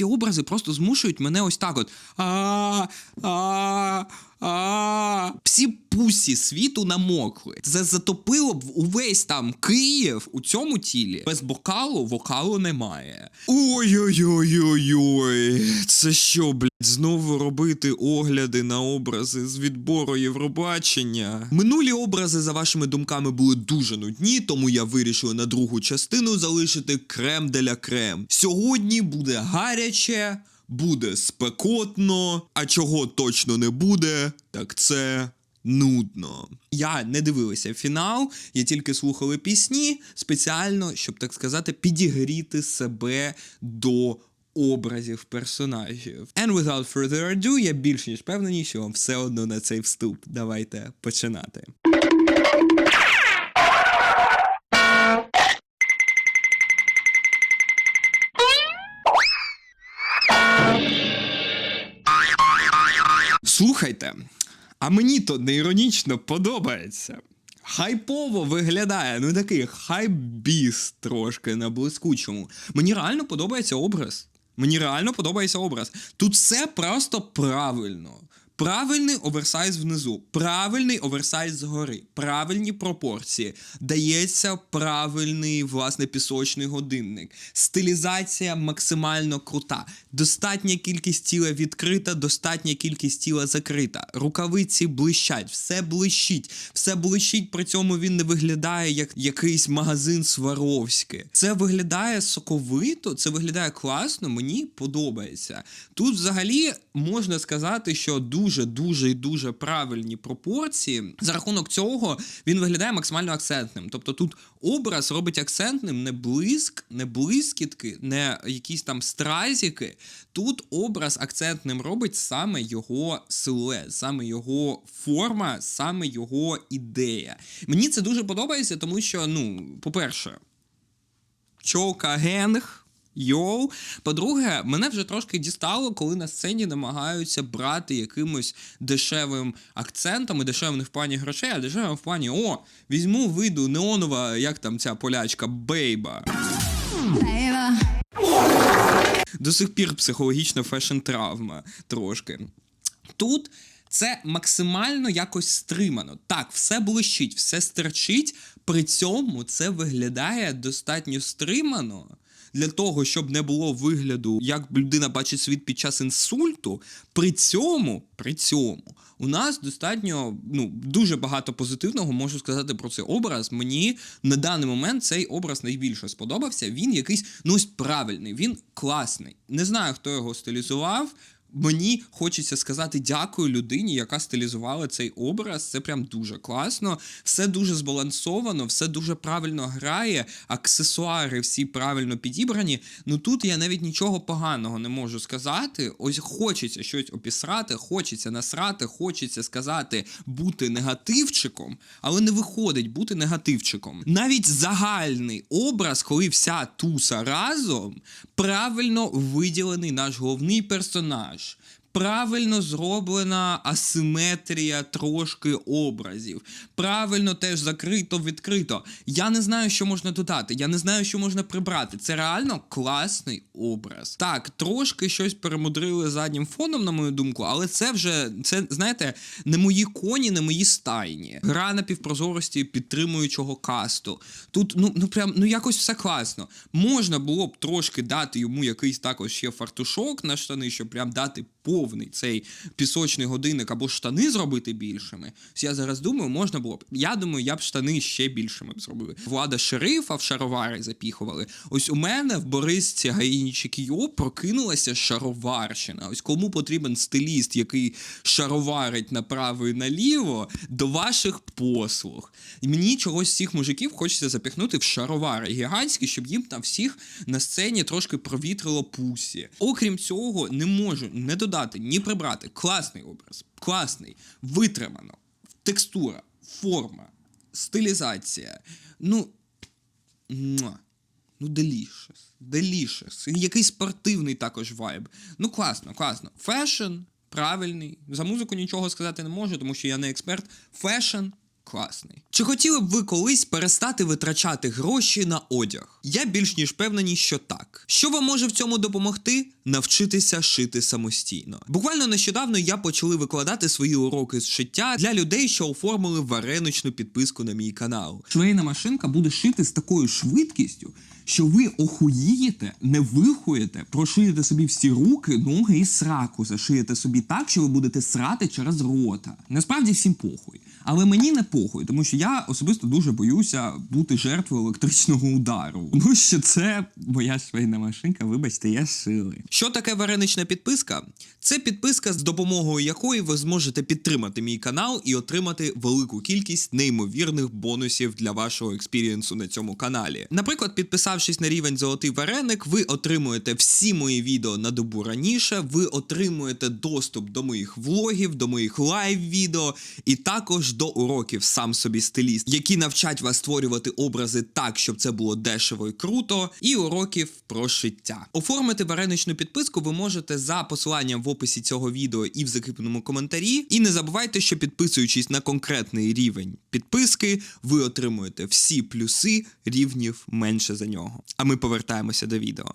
ці образи просто змушують мене ось так от. А. Всі пусі світу намокли. Це затопило б увесь там Київ у цьому тілі. Без бокалу вокалу немає. Ой-ой-ой-ой-ой. Це що, блядь, знову робити огляди на образи з відбору Євробачення? Минулі образи, за вашими думками, були дуже нудні, тому я вирішив на другу частину залишити крем деля крем. Сьогодні буде гаряче. Буде спекотно, а чого точно не буде, так це нудно. Я не дивилася фінал, я тільки слухали пісні спеціально, щоб так сказати, підігріти себе до образів персонажів. And without further ado, я більш ніж впевнений, що вам все одно на цей вступ. Давайте починати. Слухайте, а мені то не іронічно подобається. Хайпово виглядає, ну такий хайбіс трошки на блискучому. Мені реально подобається образ. Мені реально подобається образ. Тут все просто правильно. Правильний оверсайз внизу, правильний оверсайз згори, правильні пропорції. Дається правильний власне пісочний годинник. Стилізація максимально крута. Достатня кількість тіла відкрита, достатня кількість тіла закрита. Рукавиці блищать, все блищить, все блищить. При цьому він не виглядає як якийсь магазин Сваровське. Це виглядає соковито, це виглядає класно. Мені подобається. Тут взагалі можна сказати, що дуже дуже і дуже правильні пропорції. За рахунок цього він виглядає максимально акцентним. Тобто тут образ робить акцентним не блиск, не блискітки, не якісь там стразіки. Тут образ акцентним робить саме його силует, саме його форма, саме його ідея. Мені це дуже подобається, тому що, ну, по-перше, Чока Генг. Йоу. По-друге, мене вже трошки дістало, коли на сцені намагаються брати якимось дешевим акцентом, і дешевим не в плані грошей, а дешевим в плані о, візьму, вийду неонова, як там ця полячка, бейба. Baby. До сих пір психологічна фешн-травма трошки. Тут це максимально якось стримано. Так, все блищить, все стерчить, при цьому це виглядає достатньо стримано. Для того, щоб не було вигляду, як людина бачить світ під час інсульту, при цьому, при цьому, у нас достатньо ну, дуже багато позитивного можу сказати про цей образ. Мені на даний момент цей образ найбільше сподобався. Він якийсь ну ось правильний, він класний. Не знаю, хто його стилізував. Мені хочеться сказати дякую людині, яка стилізувала цей образ. Це прям дуже класно. Все дуже збалансовано, все дуже правильно грає, аксесуари всі правильно підібрані. Ну тут я навіть нічого поганого не можу сказати. Ось хочеться щось опісрати, хочеться насрати, хочеться сказати бути негативчиком, але не виходить бути негативчиком. Навіть загальний образ, коли вся туса разом, правильно виділений наш головний персонаж. flesh Правильно зроблена асиметрія трошки образів. Правильно теж закрито відкрито. Я не знаю, що можна додати. Я не знаю, що можна прибрати. Це реально класний образ. Так, трошки щось перемудрили заднім фоном, на мою думку, але це вже це, знаєте, не мої коні, не мої стайні. Гра на півпрозорості підтримуючого касту. Тут ну ну прям ну якось все класно. Можна було б трошки дати йому якийсь також ще фартушок на штани, щоб прям дати повний цей пісочний годинник або штани зробити більшими. Я зараз думаю, можна було б. Я думаю, я б штани ще більшими б зробив. Влада шерифа в шаровари запіхували. Ось у мене в Борисці Гаїні Чекіо прокинулася шароварщина. Ось кому потрібен стиліст, який шароварить направо і наліво, до ваших послуг. І мені чогось цих мужиків хочеться запіхнути в шаровари гігантські, щоб їм там всіх на сцені трошки провітрило пусі. Окрім цього, не можу не додати, ні прибрати. Класний образ, класний, витримано, текстура, форма, стилізація. Ну. Ну, делішес, делішес. Який спортивний також вайб. Ну, класно, класно. Фешн правильний. За музику нічого сказати не можу, тому що я не експерт. Фешн класний. Чи хотіли б ви колись перестати витрачати гроші на одяг? Я більш ніж певний, що так. Що вам може в цьому допомогти? Навчитися шити самостійно. Буквально нещодавно я почали викладати свої уроки з шиття для людей, що оформили вареничну підписку на мій канал. Швейна машинка буде шити з такою швидкістю, що ви охуїєте, не вихуєте, прошиєте собі всі руки, ноги і сраку зашиєте собі так, що ви будете срати через рота. Насправді всім похуй. Але мені не похуй, тому що я особисто дуже боюся бути жертвою електричного удару. Ну що це моя швейна машинка, вибачте, я шили. Що таке варенична підписка? Це підписка, з допомогою якої ви зможете підтримати мій канал і отримати велику кількість неймовірних бонусів для вашого експірієнсу на цьому каналі. Наприклад, підписавшись на рівень Золотий Вареник, ви отримуєте всі мої відео на добу раніше, ви отримуєте доступ до моїх влогів, до моїх лайв-відео і також до уроків сам собі стиліст, які навчать вас створювати образи так, щоб це було дешево і круто, і уроків про шиття. Оформити вареничну підписку ви можете за посиланням в описі цього відео і в закріпленому коментарі. І не забувайте, що підписуючись на конкретний рівень підписки, ви отримуєте всі плюси рівнів менше за нього. А ми повертаємося до відео.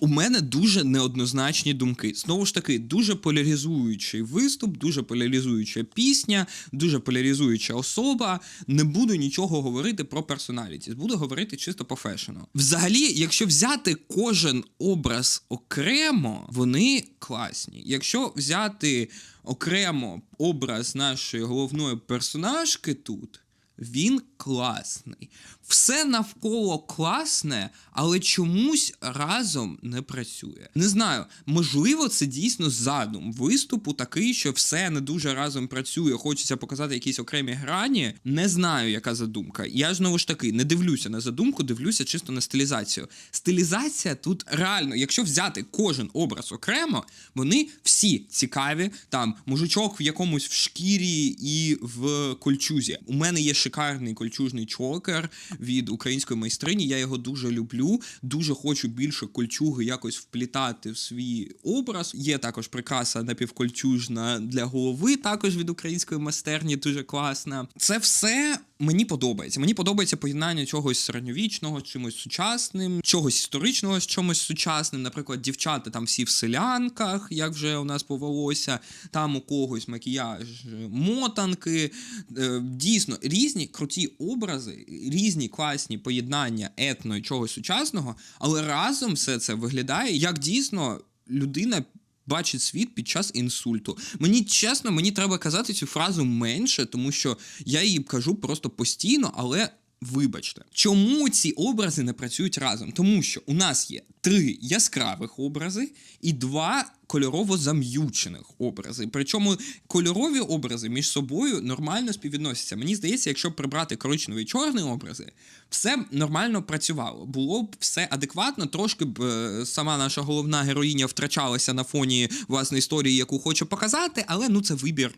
У мене дуже неоднозначні думки. Знову ж таки, дуже поляризуючий виступ, дуже поляризуюча пісня, дуже поляризуюча особа. Не буду нічого говорити про персоналіті, буду говорити чисто по фешену. Взагалі, якщо взяти кожен образ окремо, вони класні. Якщо взяти окремо образ нашої головної персонажки тут. Він класний. Все навколо класне, але чомусь разом не працює. Не знаю, можливо, це дійсно задум виступу такий, що все не дуже разом працює. Хочеться показати якісь окремі грані. Не знаю, яка задумка. Я знову ж таки не дивлюся на задумку, дивлюся чисто на стилізацію. Стилізація тут реально, якщо взяти кожен образ окремо, вони всі цікаві. Там мужичок в якомусь в шкірі і в кольчузі. У мене є шикарний кольчужний чокер від української майстрині. Я його дуже люблю. Дуже хочу більше кольчуги якось вплітати в свій образ. Є також прикраса напівкольчужна для голови, також від української майстерні, дуже класна. Це все. Мені подобається. Мені подобається поєднання чогось середньовічного, чимось сучасним, чогось історичного з чимось сучасним. Наприклад, дівчата там всі в селянках, як вже у нас повелося, там у когось макіяж, е, мотанки. Е, Дійсно, різні круті образи, різні класні поєднання етно і чогось сучасного, але разом все це виглядає як дійсно людина. Бачить світ під час інсульту. Мені чесно, мені треба казати цю фразу менше, тому що я її кажу просто постійно, але вибачте, чому ці образи не працюють разом? Тому що у нас є три яскравих образи і два кольорово зам'ючених образи. Причому кольорові образи між собою нормально співвідносяться. Мені здається, якщо прибрати коричневий і чорний образи, все нормально працювало. Було б все адекватно, трошки б е, сама наша головна героїня втрачалася на фоні власної історії, яку хоче показати, але ну це вибір.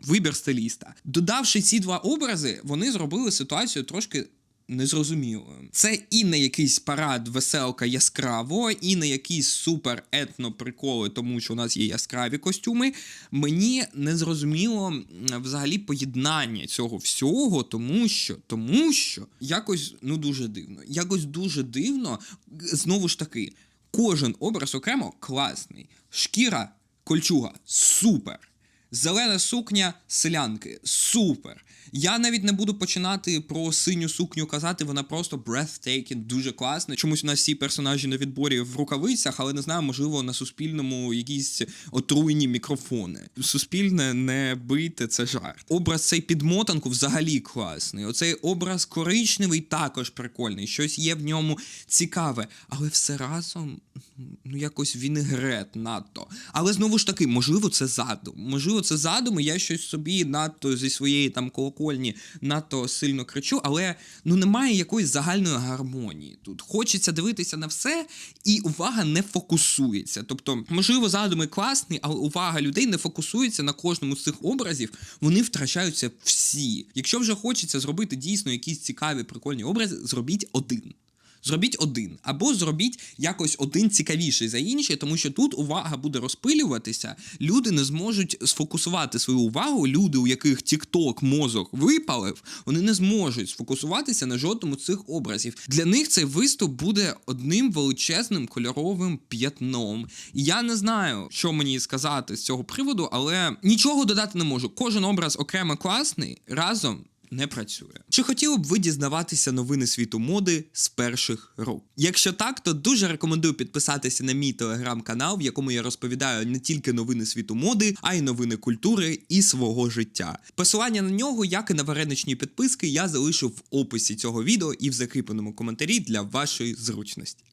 Вибір стиліста. Додавши ці два образи, вони зробили ситуацію трошки незрозумілою. Це і не якийсь парад веселка яскраво, і не якісь супер етно приколи, тому що у нас є яскраві костюми. Мені не зрозуміло взагалі поєднання цього всього, тому що, тому що якось ну дуже дивно. Якось дуже дивно. Знову ж таки, кожен образ окремо класний. Шкіра, кольчуга, супер. Зелена сукня селянки. Супер. Я навіть не буду починати про синю сукню казати, вона просто breathtaking, дуже класна. Чомусь у нас всі персонажі на відборі в рукавицях, але не знаю, можливо, на суспільному якісь отруєні мікрофони. Суспільне не бийте, це жарт. Образ цей підмотанку взагалі класний. Оцей образ коричневий також прикольний. Щось є в ньому цікаве, але все разом ну якось вінегрет надто. Але знову ж таки, можливо, це задум. Можливо, можливо, це задуми, я щось собі надто зі своєї там колокольні надто сильно кричу, але ну немає якоїсь загальної гармонії. Тут хочеться дивитися на все, і увага не фокусується. Тобто, можливо, задуми класні, але увага людей не фокусується на кожному з цих образів. Вони втрачаються всі. Якщо вже хочеться зробити дійсно якісь цікаві, прикольні образи, зробіть один. Зробіть один, або зробіть якось один цікавіший за інший, тому що тут увага буде розпилюватися. Люди не зможуть сфокусувати свою увагу. Люди, у яких TikTok мозок випалив, вони не зможуть сфокусуватися на жодному з цих образів. Для них цей виступ буде одним величезним кольоровим п'ятном. І я не знаю, що мені сказати з цього приводу, але нічого додати не можу. Кожен образ окремо класний разом не працює. Чи хотіли б ви дізнаватися новини світу моди з перших рук? Якщо так, то дуже рекомендую підписатися на мій телеграм-канал, в якому я розповідаю не тільки новини світу моди, а й новини культури і свого життя. Посилання на нього, як і на вареничні підписки, я залишив в описі цього відео і в закріпленому коментарі для вашої зручності.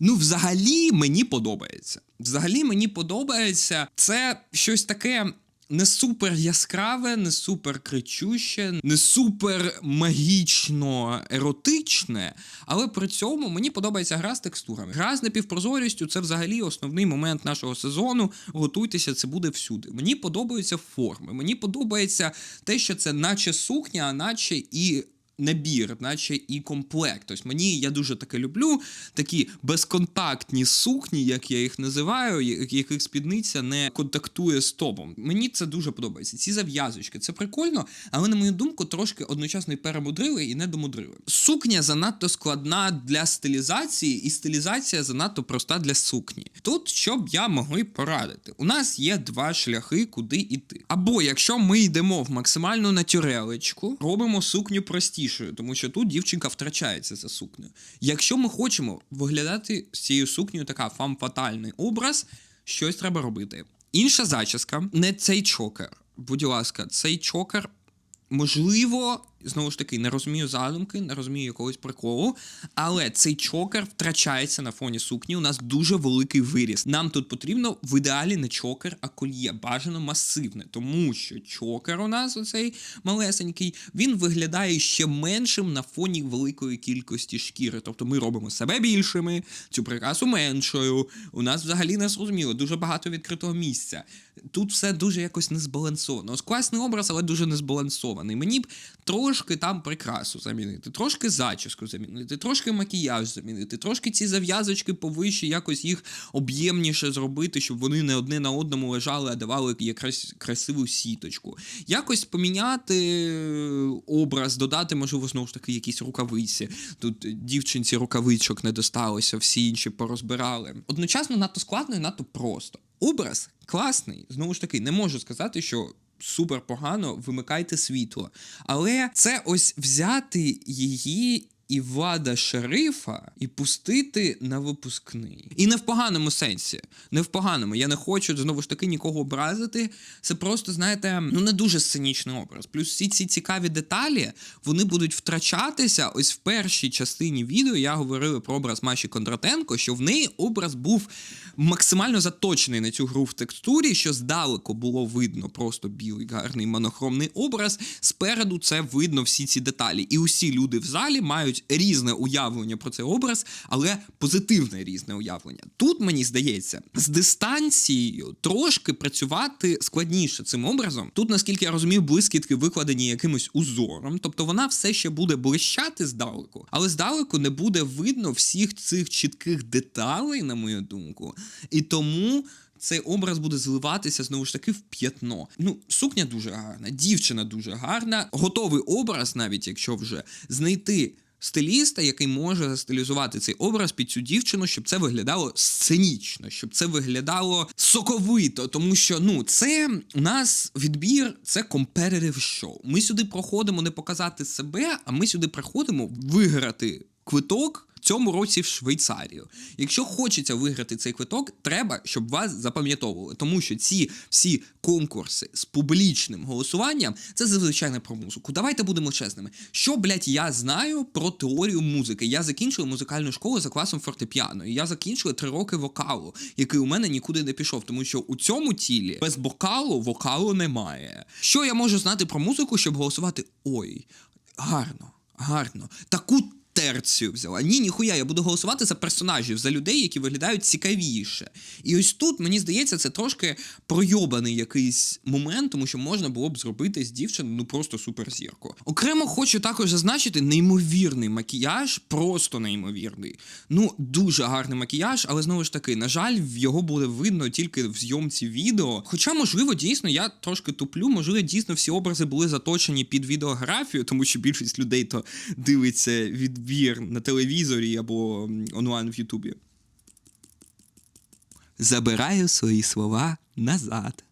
Ну, взагалі мені подобається. Взагалі мені подобається. Це щось таке. Не супер яскраве, не супер кричуще, не супер магічно еротичне, але при цьому мені подобається гра з текстурами. Гра з напівпрозорістю це взагалі основний момент нашого сезону. Готуйтеся, це буде всюди. Мені подобаються форми. Мені подобається те, що це наче сукня, а наче і набір, наче і комплект. Ось мені я дуже таке люблю. Такі безконтактні сукні, як я їх називаю, яких спідниця не контактує з топом. Мені це дуже подобається. Ці зав'язочки, це прикольно, але на мою думку, трошки одночасно і перемудрили, і не домудрили. Сукня занадто складна для стилізації, і стилізація занадто проста для сукні. Тут що б я могли порадити? У нас є два шляхи, куди йти. Або якщо ми йдемо в максимальну натюрелечку, робимо сукню простішою, тому що тут дівчинка втрачається за сукнею. Якщо ми хочемо виглядати з цією сукнею така фам-фатальний образ, щось треба робити. Інша зачіска не цей чокер. Будь ласка, цей чокер Можливо, знову ж таки, не розумію задумки, не розумію якогось приколу, але цей чокер втрачається на фоні сукні. У нас дуже великий виріс. Нам тут потрібно в ідеалі не чокер, а кольє, бажано масивне, тому що чокер у нас оцей малесенький, він виглядає ще меншим на фоні великої кількості шкіри. Тобто ми робимо себе більшими, цю прикрасу меншою. У нас взагалі не зрозуміло, дуже багато відкритого місця. Тут все дуже якось незбалансовано. Ось класний образ, але дуже незбалансований. Мені б трошки там прикрасу замінити, трошки зачіску замінити, трошки макіяж замінити, трошки ці зав'язочки повище, якось їх об'ємніше зробити, щоб вони не одне на одному лежали, а давали якраз красиву сіточку. Якось поміняти е, образ, додати, можливо, знову ж таки, якісь рукавиці. Тут дівчинці рукавичок не досталося, всі інші порозбирали. Одночасно надто складно і надто просто. Образ класний, знову ж таки, не можу сказати, що. Супер погано, вимикайте світло. Але це ось взяти її і влада шерифа і пустити на випускний. І не в поганому сенсі. Не в поганому. Я не хочу знову ж таки нікого образити. Це просто, знаєте, ну не дуже сценічний образ. Плюс всі ці цікаві деталі вони будуть втрачатися. Ось в першій частині відео я говорив про образ Маші Кондратенко, що в неї образ був максимально заточений на цю гру в текстурі, що здалеку було видно просто білий гарний монохромний образ. Спереду це видно всі ці деталі. І усі люди в залі мають різне уявлення про цей образ, але позитивне різне уявлення. Тут мені здається, з дистанцією трошки працювати складніше цим образом. Тут, наскільки я розумію, блискітки викладені якимось узором, тобто вона все ще буде блищати здалеку, але здалеку не буде видно всіх цих чітких деталей, на мою думку. І тому. Цей образ буде зливатися знову ж таки в п'ятно. Ну, сукня дуже гарна, дівчина дуже гарна. Готовий образ, навіть якщо вже знайти стиліста, який може застилізувати цей образ під цю дівчину, щоб це виглядало сценічно, щоб це виглядало соковито. Тому що ну це у нас відбір, це competitive show. Ми сюди проходимо не показати себе, а ми сюди приходимо виграти квиток. в Цьому році в Швейцарію. Якщо хочеться виграти цей квиток, треба, щоб вас запам'ятовували, тому що ці всі конкурси з публічним голосуванням це зазвичай про музику. Давайте будемо чесними. Що, блядь, я знаю про теорію музики? Я закінчив музикальну школу за класом фортепіано. І я закінчив три роки вокалу, який у мене нікуди не пішов, тому що у цьому тілі без вокалу вокалу немає. Що я можу знати про музику, щоб голосувати? Ой, гарно, гарно. Таку терцію взяла. Ні, ніхуя, я буду голосувати за персонажів, за людей, які виглядають цікавіше. І ось тут, мені здається, це трошки пройобаний якийсь момент, тому що можна було б зробити з дівчини ну просто суперзірку. Окремо хочу також зазначити неймовірний макіяж, просто неймовірний. Ну, дуже гарний макіяж, але знову ж таки, на жаль, його буде видно тільки в зйомці відео. Хоча, можливо, дійсно, я трошки туплю, можливо, дійсно всі образи були заточені під відеографію, тому що більшість людей то дивиться відбір на телевізорі або онлайн в Ютубі. Забираю свої слова назад.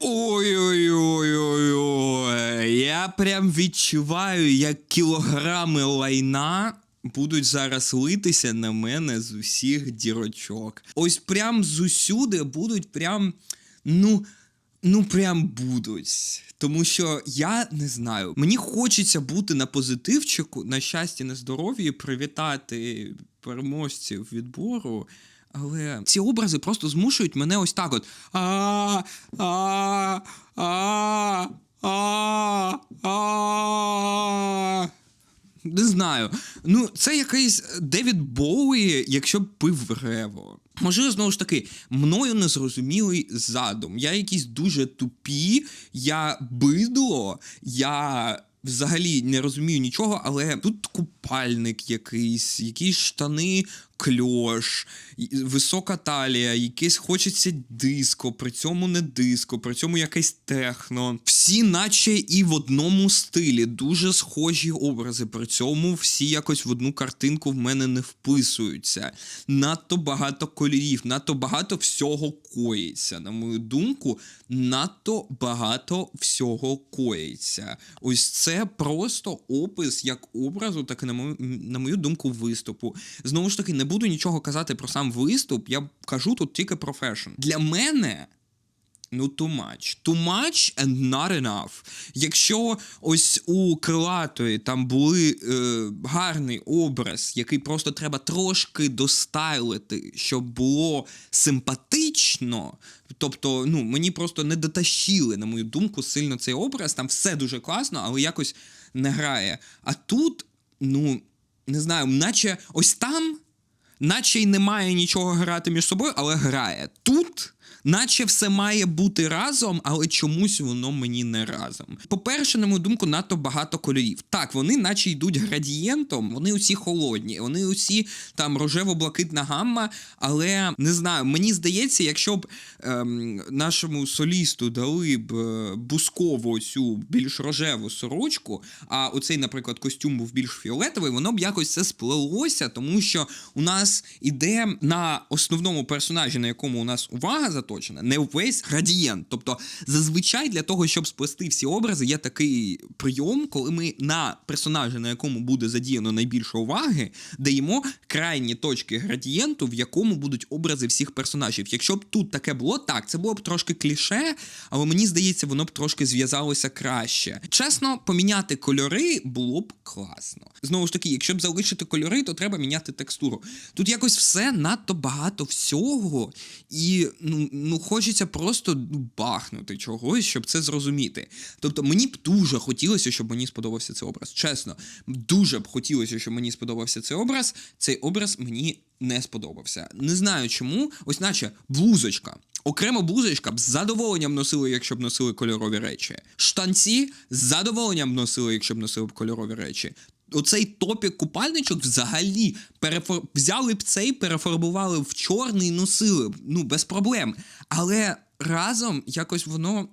Ой-ой-ой-ой-ой. Я прям відчуваю, як кілограми лайна будуть зараз литися на мене з усіх дірочок. Ось прям зусюди будуть прям. Ну. Ну, прям будуть. Тому що я не знаю. Мені хочеться бути на позитивчику, на щастя, на здоров'ї, привітати переможців відбору. Але ці образи просто змушують мене ось так: от. А, а, а, а, а. Не знаю. Ну, це якийсь Девід Боуї, якщо б пив рево. Можливо, знову ж таки, мною незрозумілий задум. Я якийсь дуже тупі, я бидло, я взагалі не розумію нічого, але тут купальник якийсь, якісь штани кльош, висока талія, якесь хочеться диско, при цьому не диско, при цьому якесь техно. Всі, наче і в одному стилі, дуже схожі образи. При цьому всі якось в одну картинку в мене не вписуються. Надто багато кольорів, надто багато всього коїться. На мою думку, надто багато всього коїться. Ось це просто опис як образу, так і на мою, на мою думку, виступу. Знову ж таки, не буду нічого казати про сам виступ. Я кажу тут тільки про фешн. Для мене. Ну, too much. Too much and not enough. Якщо ось у крилатої там були е, гарний образ, який просто треба трошки достайлити, щоб було симпатично. Тобто, ну, мені просто не дотащили, на мою думку, сильно цей образ. Там все дуже класно, але якось не грає. А тут, ну, не знаю, наче ось там наче й немає нічого грати між собою, але грає. Тут. Наче все має бути разом, але чомусь воно мені не разом. По-перше, на мою думку, надто багато кольорів. Так, вони наче йдуть градієнтом, вони усі холодні, вони усі там рожево-блакитна гамма. Але не знаю, мені здається, якщо б ем, нашому солісту дали б е, бускову цю більш рожеву сорочку, а оцей, наприклад, костюм був більш фіолетовий, воно б якось це сплелося, тому що у нас іде на основному персонажі, на якому у нас увага заточена, не весь градієнт. Тобто, зазвичай для того, щоб сплести всі образи, є такий прийом, коли ми на персонажа, на якому буде задіяно найбільше уваги, даємо крайні точки градієнту, в якому будуть образи всіх персонажів. Якщо б тут таке було, так, це було б трошки кліше, але мені здається, воно б трошки зв'язалося краще. Чесно, поміняти кольори було б класно. Знову ж таки, якщо б залишити кольори, то треба міняти текстуру. Тут якось все надто багато всього, і ну, ну хочеться просто ну, бахнути чогось, щоб це зрозуміти. Тобто мені б дуже хотілося, щоб мені сподобався цей образ. Чесно, дуже б хотілося, щоб мені сподобався цей образ. Цей образ мені не сподобався. Не знаю чому. Ось, наче блузочка. Окремо блузочка б з задоволенням носили, якщо б носили кольорові речі. Штанці з задоволенням носили, якщо б носили б кольорові речі. Оцей топік купальничок взагалі перефор... взяли б цей, перефарбували в чорний, носили б. Ну, без проблем. Але разом якось воно.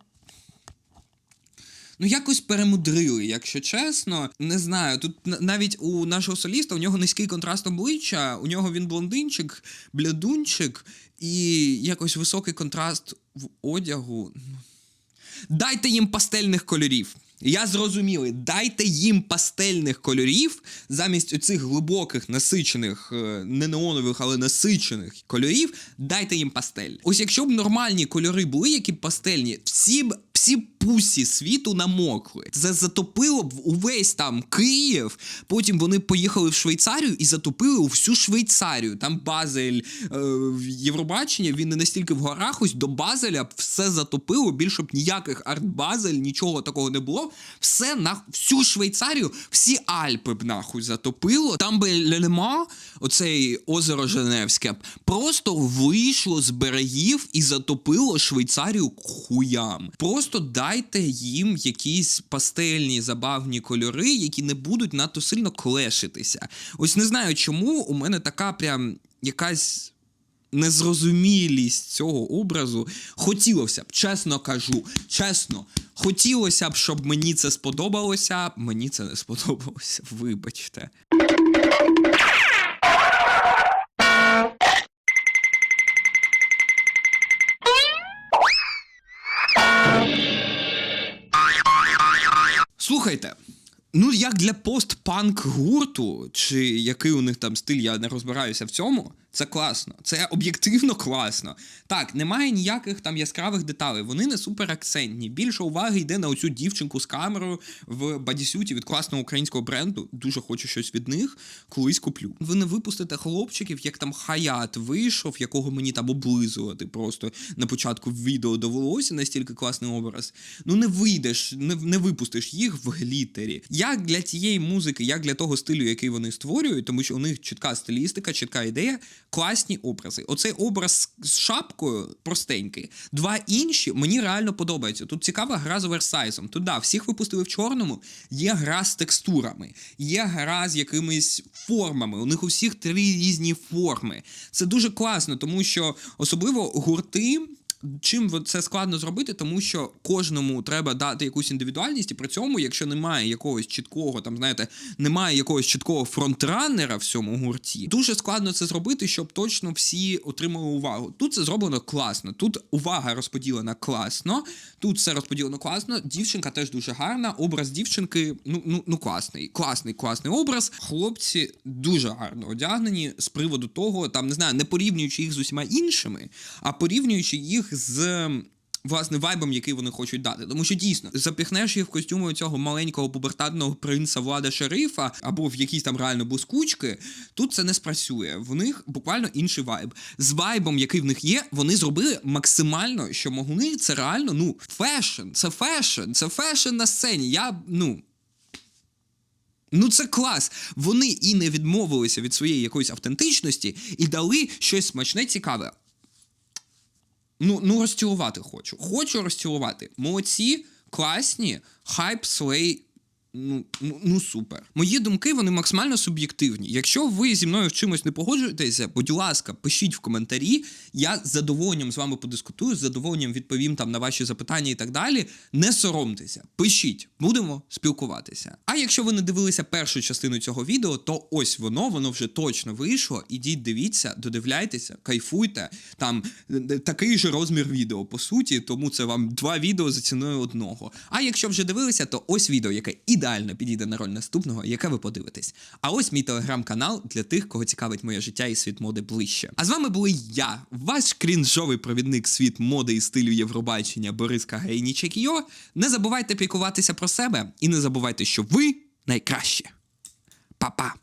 ну якось перемудрили, якщо чесно. Не знаю. Тут навіть у нашого соліста у нього низький контраст обличчя, у нього він блондинчик, блядунчик і якось високий контраст в одягу. Дайте їм пастельних кольорів. Я зрозумілий, дайте їм пастельних кольорів замість оцих глибоких, насичених, е, не неонових, але насичених кольорів. Дайте їм пастель. Ось якщо б нормальні кольори були, які б пастельні, всі б всі пусі світу намокли. Це затопило б увесь там Київ. Потім вони поїхали в Швейцарію і затопили всю Швейцарію. Там Базель е, Євробачення, він не настільки в горах, ось до Базеля все затопило. Більше б ніяких арт-базель, нічого такого не було. Все на всю Швейцарію, всі Альпи б нахуй затопило. Там би Лелема, оцей озеро Женевське, просто вийшло з берегів і затопило Швейцарію хуям. Просто дайте їм якісь пастельні забавні кольори, які не будуть надто сильно клешитися. Ось не знаю, чому у мене така прям якась. Незрозумілість цього образу хотілося б, чесно кажу, чесно, хотілося б, щоб мені це сподобалося. Мені це не сподобалося. Вибачте. Слухайте. Ну, як для постпанк гурту, чи який у них там стиль, я не розбираюся в цьому. Це класно, це об'єктивно класно. Так, немає ніяких там яскравих деталей. Вони не супер акцентні. Більше уваги йде на оцю дівчинку з камерою в бодісюті від класного українського бренду. Дуже хочу щось від них. Колись куплю. Ви не випустите хлопчиків, як там Хаят вийшов, якого мені там облизувати просто на початку відео довелося настільки класний образ. Ну не вийдеш, не, не випустиш їх в глітері. Як для тієї музики, як для того стилю, який вони створюють, тому що у них чітка стилістика, чітка ідея, класні образи. Оцей образ з шапкою простенький. Два інші мені реально подобаються. Тут цікава гра з оверсайзом. Тут да, всіх випустили в чорному. Є гра з текстурами, є гра з якимись формами. У них у всіх три різні форми. Це дуже класно, тому що особливо гурти. Чим це складно зробити, тому що кожному треба дати якусь індивідуальність, і при цьому, якщо немає якогось чіткого, там знаєте, немає якогось чіткого фронтранера в цьому гурті, дуже складно це зробити, щоб точно всі отримали увагу. Тут це зроблено класно. Тут увага розподілена класно. Тут все розподілено класно. Дівчинка теж дуже гарна. Образ дівчинки, ну ну ну класний, класний, класний образ. Хлопці дуже гарно одягнені з приводу того, там не знаю, не порівнюючи їх з усіма іншими, а порівнюючи їх з. Власне, вайбом, який вони хочуть дати. Тому що дійсно запіхнеш їх в костюми цього маленького пубертатного принца влада шерифа або в якісь там реально блискучки. Тут це не спрацює. В них буквально інший вайб. З вайбом, який в них є, вони зробили максимально, що могли. Це реально ну фешн. Це фешн, це фешн на сцені. Я ну. Ну, це клас. Вони і не відмовилися від своєї якоїсь автентичності і дали щось смачне, цікаве. Ну, ну розцілувати хочу. Хочу розцілувати. Молодці, класні, хайп, слей. Ну, ну, ну супер. Мої думки вони максимально суб'єктивні. Якщо ви зі мною в чимось не погоджуєтеся, будь ласка, пишіть в коментарі. Я з задоволенням з вами подискутую, з задоволенням відповім там на ваші запитання і так далі. Не соромтеся, пишіть, будемо спілкуватися. А якщо ви не дивилися першу частину цього відео, то ось воно, воно вже точно вийшло. Ідіть, дивіться, додивляйтеся, кайфуйте. Там е, такий же розмір відео, по суті, тому це вам два відео за ціною одного. А якщо вже дивилися, то ось відео, яке ідеально підійде на роль наступного, яке ви подивитесь. А ось мій телеграм-канал для тих, кого цікавить моє життя і світ моди ближче. А з вами були я, ваш крінжовий провідник світ моди і стилю Євробачення Борис Кагайнічек Йо. Не забувайте піклуватися про себе і не забувайте, що ви найкраще. Па-па!